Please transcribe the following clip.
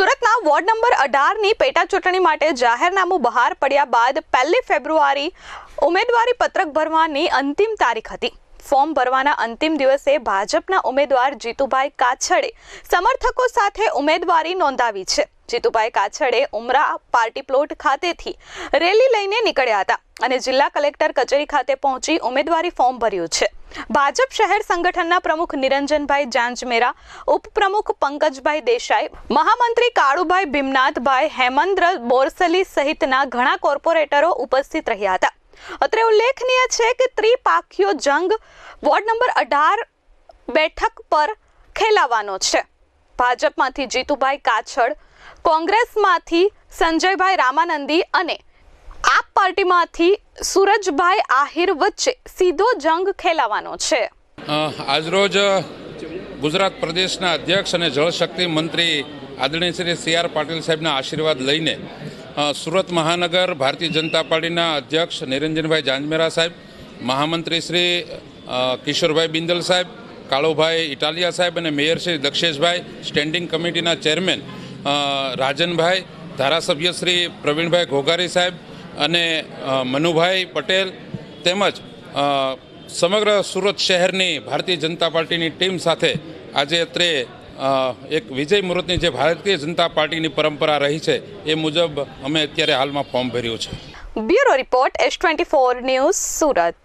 સુરતના ward number અઢારની પેટા ચૂંટણી માટે જાહેરનામું બહાર પડ્યા બાદ પહેલી ફેબ્રુઆરી ઉમેદવારી પત્રક ભરવાની અંતિમ તારીખ હતી. ફોર્મ ભરવાના અંતિમ દિવસે ભાજપના ઉમેદવાર જીતુભાઈ કાછડે સમર્થકો સાથે ઉમેદવારી નોંધાવી છે. જીતુભાઈ કાછડે ઉમરા પાર્ટી પ્લોટ ખાતેથી રેલી લઈને નીકળ્યા હતા અને જિલ્લા કલેક્ટર કચેરી ખાતે પહોંચી ઉમેદવારી ફોર્મ ભર્યું છે. ભાજપ શહેર સંગઠનના પ્રમુખ નિરંજનભાઈ જાંજમેરા, ઉપપ્રમુખ પંકજભાઈ દેસાઈ, મહામંત્રી કાળુભાઈ ભીમનાથભાઈ હેમંદ્ર બોરસલી સહિતના ઘણા કોર્પોરેટરો ઉપસ્થિત રહ્યા હતા. અત્રે ઉલ્લેખનીય છે કે ત્રિપાખીયો જંગ વોર્ડ નંબર અઢાર બેઠક પર ખેલાવાનો છે. ભાજપમાંથી જીતુભાઈ કાછડ કોંગ્રેસમાંથી સંજયભાઈ રામાનંદી અને આપ પાર્ટીમાંથી સુરજભાઈ આહિર વચ્ચે સીધો જંગ ખેલાવાનો છે. આજરોજ ગુજરાત પ્રદેશના અધ્યક્ષ અને જળશક્તિ મંત્રી આદરણીય શ્રી સી આર પાટીલ સાહેબના આશીર્વાદ લઈને સુરત મહાનગર ભારતીય જનતા પાર્ટીના અધ્યક્ષ નિરંજનભાઈ જાંજમેરા સાહેબ, મહામંત્રી શ્રી કિશોરભાઈ બિંદલ સાહેબ, કાળુભાઈ ઇટાલિયા સાહેબ અને મેયર શ્રી દક્ષેશભાઈ, સ્ટેન્ડિંગ કમિટીના ચેરમેન રાજનભાઈ, ધારાસભ્ય શ્રી પ્રવીણભાઈ ઘોઘારી સાહેબ અને મનુભાઈ પટેલ તેમજ સમગ્ર સુરત શહેરની ભારતીય જનતા પાર્ટીની ટીમ સાથે આજે અત્રે એક વિજય મુહૂર્તની જે ભારતીય જનતા પાર્ટીની પરંપરા રહી છે એ મુજબ અમે અત્યારે હાલમાં ફોર્મ ભર્યું છે. Bureau report S twenty four news Surat.